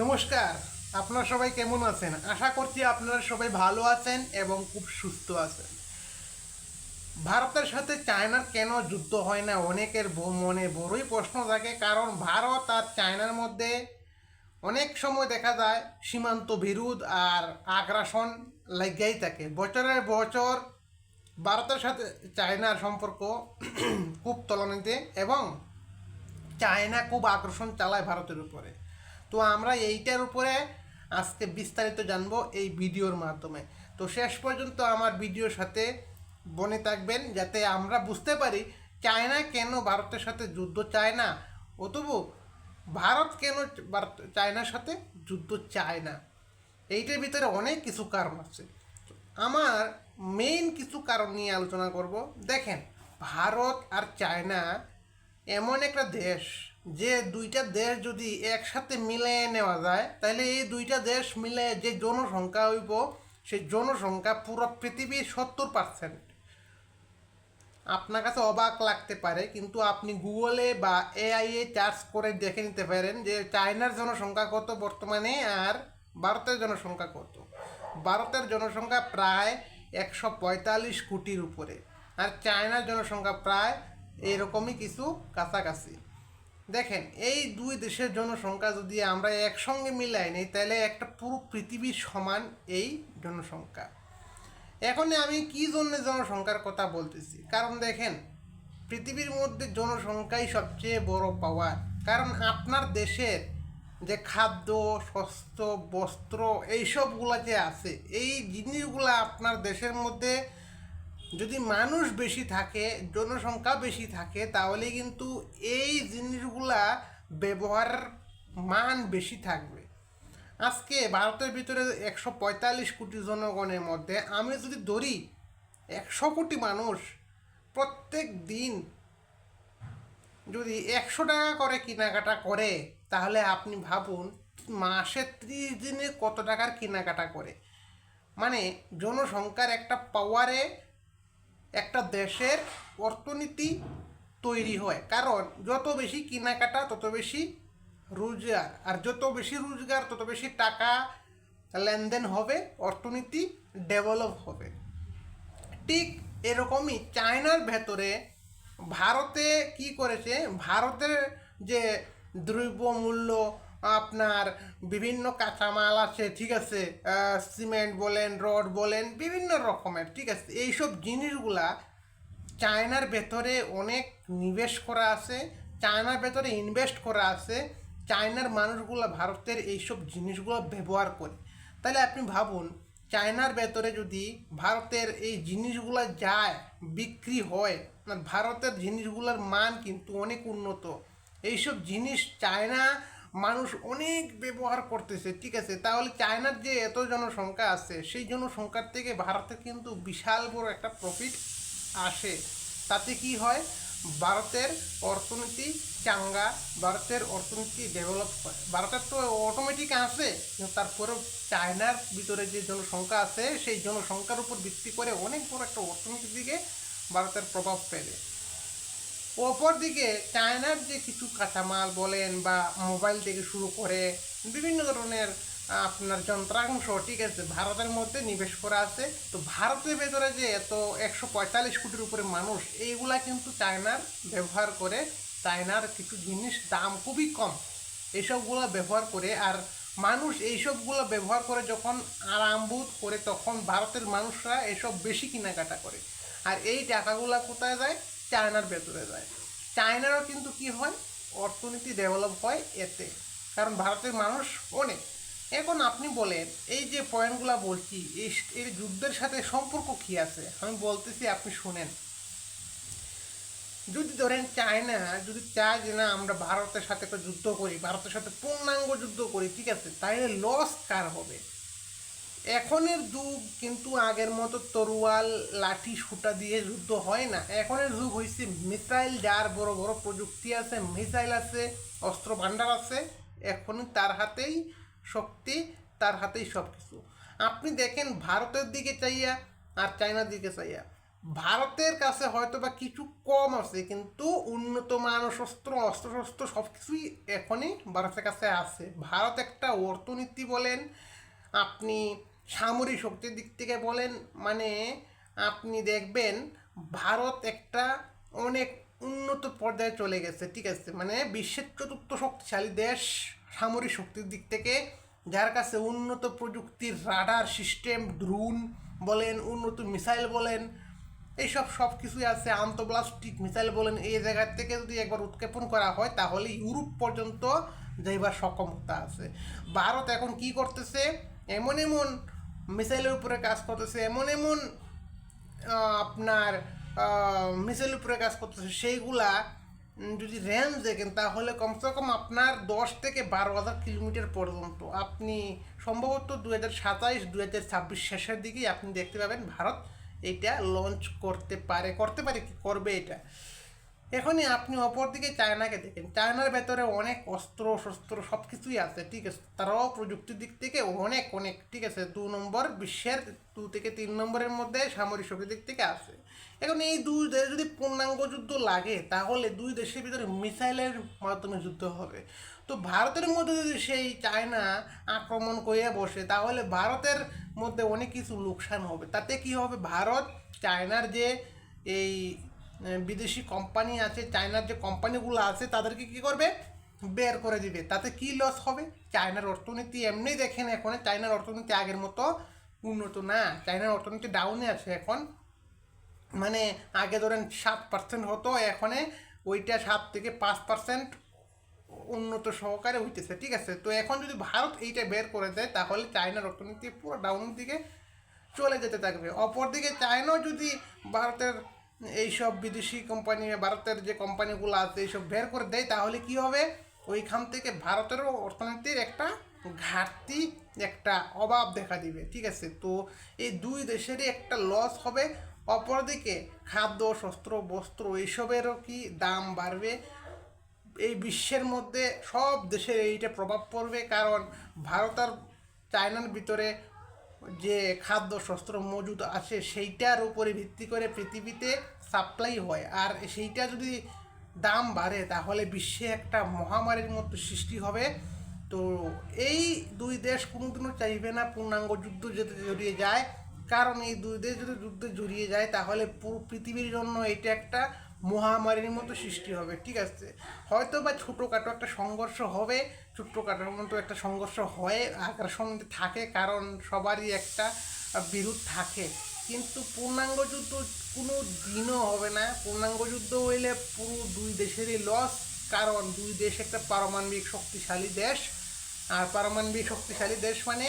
নমস্কার, আপনারা সবাই কেমন আছেন? আশা করছি আপনারা সবাই ভালো আছেন এবং খুব সুস্থ আছেন। ভারতের সাথে চায়নার কেন যুদ্ধ হয় না? অনেকের মনে বড়ই প্রশ্ন থাকে, কারণ ভারত আর চায়নার মধ্যে অনেক সময় দেখা যায় সীমান্ত বিরোধ আর আগ্রাসন লেগেই থাকে। বছরের বছর ভারতের সাথে চায়নার সম্পর্ক খুব তলানিতে এবং চায়না খুব আকর্ষণ চালায় ভারতের উপরে। তো আমরা এইটার উপরে আজকে বিস্তারিত জানব এই ভিডিওর মাধ্যমে। তো শেষ পর্যন্ত আমার ভিডিওর সাথে বনে থাকবেন যাতে আমরা বুঝতে পারি চায়না কেন ভারতের সাথে যুদ্ধ চায় না। অতবু ভারত কেন চায়নার সাথে যুদ্ধ চায় না। এইটার ভিতরে অনেক কিছু কারণ আছে। আমার মেইন কিছু কারণ নিয়ে আলোচনা করব। দেখেন, ভারত আর চায়না এমন একটা দেশ যে দুইটা দেশ যদি একসাথে মিলিয়ে নেওয়া যায় তাহলে এই দুইটা দেশ মিলে যে জনসংখ্যা হইব, সেই জনসংখ্যা পুরো পৃথিবীর সত্তর পার্সেন্ট আপনার কাছে অবাক লাগতে পারে, কিন্তু আপনি গুগলে বা এআই এ চার্জ করে দেখে নিতে পারেন যে চায়নার জনসংখ্যা কত বর্তমানে আর ভারতের জনসংখ্যা কত। ভারতের জনসংখ্যা প্রায় একশো পঁয়তাল্লিশ কোটির উপরে, আর চায়নার জনসংখ্যা প্রায় এরকমই কিছু কাছাকাছি। দেখেন, এই দুই দেশের জনসংখ্যা যদি আমরা একসঙ্গে মিলাই নিই, তাহলে একটা পুরো পৃথিবীর সমান এই জনসংখ্যা। এখন আমি কি জন্য জনসংখ্যার কথা বলতেছি? কারণ দেখেন, পৃথিবীর মধ্যে জনসংখ্যাই সবচেয়ে বড় পাওয়ার কারণ আপনার দেশের যে খাদ্য, স্বাস্থ্য, বস্ত্র, এইসবগুলো যে আছে, এই জিনিসগুলা আপনার দেশের মধ্যে যদি মানুষ বেশি থাকে, জনসংখ্যা বেশি থাকে, তাহলে কিন্তু এই জিনিসগুলা ব্যবহার মান বেশি থাকবে। আজকে ভারতের ভিতরে একশো পঁয়তাল্লিশ কোটি জনগণের মধ্যে আমি যদি ধরি, একশো কোটি মানুষ প্রত্যেক দিন যদি একশো টাকা করে কেনাকাটা করে, তাহলে আপনি ভাবুন মাসে ত্রিশ দিনে কত টাকার কেনাকাটা করে। মানে জনসংখ্যার একটা পাওয়ারে একটা দেশের অর্থনীতি তৈরি হয়। কারণ যত বেশি কেনাকাটা, তত বেশি রোজগার। আর যত বেশি রোজগার, তত বেশি টাকা লেনদেন হবে, অর্থনীতি ডেভেলপ হবে। ঠিক এরকমই চায়নার ভেতরে ভারতে কি করেছে? ভারতের যে দ্রব্য মূল্য আপনার বিভিন্ন কাঁচামাল আছে, ঠিক আছে? সিমেন্ট বলেন, রড বলেন, বিভিন্ন রকমের, ঠিক আছে? এইসব জিনিসগুলা চায়নার ভেতরে অনেক নিবেশ করা আছে, চায়নার ভেতরে ইনভেস্ট করা আছে, চায়নার মানুষগুলো ভারতের এইসব জিনিসগুলো ব্যবহার করে। তাহলে আপনি ভাবুন, চায়নার ভেতরে যদি ভারতের এই জিনিসগুলো যায়, বিক্রি হয় ভারতের জিনিসগুলোর মান কিন্তু অনেক উন্নত। এইসব জিনিস চায়না মানুষ অনেক ব্যবহার করতেছে, ঠিক আছে? তাহলে চায়নার যে এত জনসংখ্যা আছে, সেই জনসংখ্যার থেকে ভারতের কিন্তু বিশাল বড় একটা প্রফিট আসে। তাতে কি হয়? ভারতের অর্থনীতি চাঙ্গা, ভারতের অর্থনীতি ডেভেলপ হয়। ভারতের তো অটোমেটিক আছে তারপরেও চায়নার ভিতরে যে জনসংখ্যা আছে, সেই জনসংখ্যার উপর ভিত্তি করে অনেক বড় একটা অর্থনীতির দিকে ভারতের প্রভাব ফেলে। অপরদিকে চায়নার যে কিছু কাঁচামাল বলেন বা মোবাইল থেকে শুরু করে বিভিন্ন ধরনের আপনার যন্ত্রাংশ, ঠিক আছে, ভারতের মধ্যে নিবেশ করা আছে। তো ভারতের ভেতরে যে এত একশো পঁয়তাল্লিশ কোটির উপরে মানুষ, এইগুলা কিন্তু চায়নার ব্যবহার করে। চায়নার কিছু জিনিস দাম খুবই কম। এইসবগুলো ব্যবহার করে, আর মানুষ এইসবগুলো ব্যবহার করে যখন আরামবোধ করে, তখন ভারতের মানুষরা এসব বেশি কেনাকাটা করে। আর এই টাকাগুলো কোথায় যায়? চায়নার ভেতরে যায়। চায়নারও কিন্তু কি হয়? অর্থনীতি ডেভেলপ হয় এতে। কারণ ভারতের মানুষ অনেক। এখন আপনি বলেন, এই যে পয়েন্টগুলো বলছি এর যুদ্ধের সাথে সম্পর্ক কী আছে? আমি বলতেছি, আপনি শুনেন। যদি ধরেন চায়না, যদি চায় যে না, আমরা ভারতের সাথে একটা যুদ্ধ করি, ভারতের সাথে পূর্ণাঙ্গ যুদ্ধ করি, ঠিক আছে? তাহলে লস কার হবে? এখনের যুগ কিন্তু আগের মতো তরোয়াল, লাঠি সুটা দিয়ে যুদ্ধ হয় না। এখনের যুগ হয়েছে মিসাইল, যার বড় বড় প্রযুক্তি আছে, মিসাইল আছে, অস্ত্র ভাণ্ডার আছে। এখন তার হাতেই শক্তি, তার হাতেই সব কিছু আপনি দেখেন ভারতের দিকে চাইয়া আর চায়নার দিকে চাইয়া। ভারতের কাছে হয়তো বা কিছু কম আছে, কিন্তু উন্নত মান শস্ত্র অস্ত্রশস্ত্র সব কিছুই এখনই ভারতের কাছে আছে। ভারত একটা অর্থনীতি বলেন, আপনি সামরিক শক্তির দিক থেকে বলেন মানে আপনি দেখবেন ভারত একটা অনেক উন্নত পর্যায়ে চলে গেছে, ঠিক আছে? মানে বিশ্বের চতুর্থ শক্তিশালী দেশ সামরিক শক্তির দিক থেকে, যার কাছে উন্নত প্রযুক্তির রাডার সিস্টেম, ড্রোন বলেন, উন্নত মিসাইল বলেন, এইসব সব কিছুই আছে, আন্তঃব্লাস্টিক মিসাইল বলেন, এই জায়গা থেকে যদি একবার উৎক্ষেপণ করা হয়, তাহলে ইউরোপ পর্যন্ত যাইবার সক্ষমতা আছে। ভারত এখন কি করতেছে? এমন এমন মিসাইলের উপরে কাজ করতেছে, এমন এমন আপনার মিসাইলের উপরে কাজ করতেছে, সেইগুলা যদি রেঞ্জ দেখেন তাহলে কমসে কম আপনার দশ থেকে বারো হাজার কিলোমিটার পর্যন্ত। আপনি সম্ভবত দু হাজার সাতাইশ দু হাজার ছাব্বিশ শেষের দিকেই আপনি দেখতে পাবেন ভারত এটা লঞ্চ করতে পারে করতে পারে কি? করবে এটা। এখনই আপনি অপরদিকে চায়নাকে দেখেন। চায়নার ভেতরে অনেক অস্ত্র, শস্ত্র সব কিছুই আছে, ঠিক আছে? তারাও প্রযুক্তির দিক থেকে অনেক অনেক, ঠিক আছে? দু নম্বর বিশ্বের দু থেকে তিন নম্বরের মধ্যে সামরিক শক্তির দিক থেকে আছে। এখন এই দুই দেশ যদি পূর্ণাঙ্গ যুদ্ধ লাগে, তাহলে দুই দেশের ভিতরে মিসাইলের মাধ্যমে যুদ্ধ হবে। তো ভারতের মধ্যে যদি সেই চায়না আক্রমণ করে বসে, তাহলে ভারতের মধ্যে অনেক কিছু লোকসান হবে। তাতে কি হবে? ভারত চায়নার যে এই বিদেশি কোম্পানি আছে চায়নার যে কোম্পানিগুলো আছে, তাদেরকে কি করবে? বের করে দিবে। তাতে কি লস হবে? চায়নার অর্থনীতি এমনি দেখেন এখন চায়নার অর্থনীতি আগের মতো উন্নত না। চায়নার অর্থনীতি ডাউনে আছে এখন। মানে আগে ধরেন সাত পার্সেন্ট হতো, এখানে ওইটা সাত থেকে পাঁচ পার্সেন্ট উন্নত সহকারে হইতেছে, ঠিক আছে? তো এখন যদি ভারত এইটা বের করে দেয়, তাহলে চায়নার অর্থনীতি পুরো ডাউনের দিকে চলে যেতে থাকবে। অপরদিকে চায়নাও যদি ভারতের এইসব বিদেশি কোম্পানি ভারতের যে কোম্পানিগুলো আছে, এইসব বের করে দেয়, তাহলে কি হবে? ওইখান থেকে ভারতেরও অর্থনীতির একটা ঘাটতি, একটা অভাব দেখা দিবে, ঠিক আছে? তো এই দুই দেশেরই একটা লস হবে। অপরদিকে খাদ্য, শস্ত্র, বস্ত্র, এইসবেরও কি দাম বাড়বে? এই বিশ্বের মধ্যে সব দেশের এইটা প্রভাব পড়বে, কারণ ভারত আর চায়নার ভিতরে যে খাদ্য, শস্ত্র মজুদ আছে, সেইটার উপরে ভিত্তি করে পৃথিবীতে সাপ্লাই হয়। আর সেইটা যদি দাম বাড়ে, তাহলে বিশ্বে একটা মহামারীর মতো সৃষ্টি হবে। তো এই দুই দেশ কোনোদিনও চাইবে না পূর্ণাঙ্গ যুদ্ধ যেতে জড়িয়ে যায়। কারণ এই দুই দেশ যদি যুদ্ধে জড়িয়ে যায়, তাহলে পুরো পৃথিবীর জন্য এটা একটা মহামারীর মতো সৃষ্টি হবে, ঠিক আছে? হয়তো বা ছোটোখাটো একটা সংঘর্ষ হবে ছোট্টখাটোর মতো একটা সংঘর্ষ হয়, আগ্রাসন থাকে, কারণ সবারই একটা বিরোধ থাকে। কিন্তু পূর্ণাঙ্গ যুদ্ধ কোনো দিনও হবে না। পূর্ণাঙ্গ যুদ্ধ হইলে পুরো দুই দেশেরই লস কারণ দুই দেশ একটা পারমাণবিক শক্তিশালী দেশ। আর পারমাণবিক শক্তিশালী দেশ মানে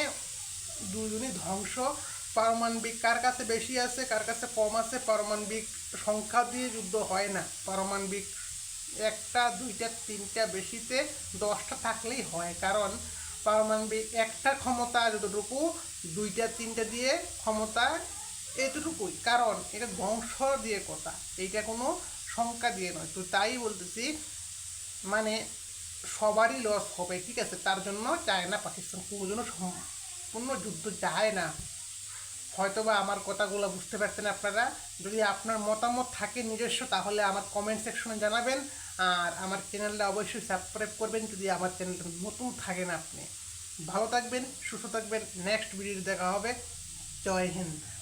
দুজনই ধ্বংস। পারমাণবিক কার কাছে বেশি আছে, কার কাছে কম আছে, পারমাণবিক সংখ্যা দিয়ে যুদ্ধ হয় না। পারমাণবিক একটা, দুইটা, তিনটা বেশিতে দশটা থাকলেই হয়, কারণ পারমাণবিক একটা ক্ষমতা যতটুকু, দুইটা, তিনটা দিয়ে ক্ষমতা এতটুকুই, কারণ এটা ধ্বংস দিয়ে কথা, এইটা কোনো সংখ্যা দিয়ে নয়। তো তাই বলতেছি মানে সবারই লস হবে, ঠিক আছে? তার জন্য চায় না পাকিস্তান কোনো জন্য সম্পূর্ণ যুদ্ধ যায় না। হয়তোবা আমার কথাগুলো বুঝতে পারছেন আপনারা। যদি আপনার মতামত থাকে নিজস্ব, তাহলে আমার কমেন্ট সেকশনে জানাবেন। আর আমার চ্যানেলটা অবশ্যই সাবস্ক্রাইব করবেন, যদি আমার চ্যানেলটা নতুন থাকেন আপনি। ভালো থাকবেন, সুস্থ থাকবেন। নেক্সট ভিডিও দেখা হবে। জয় হিন্দ।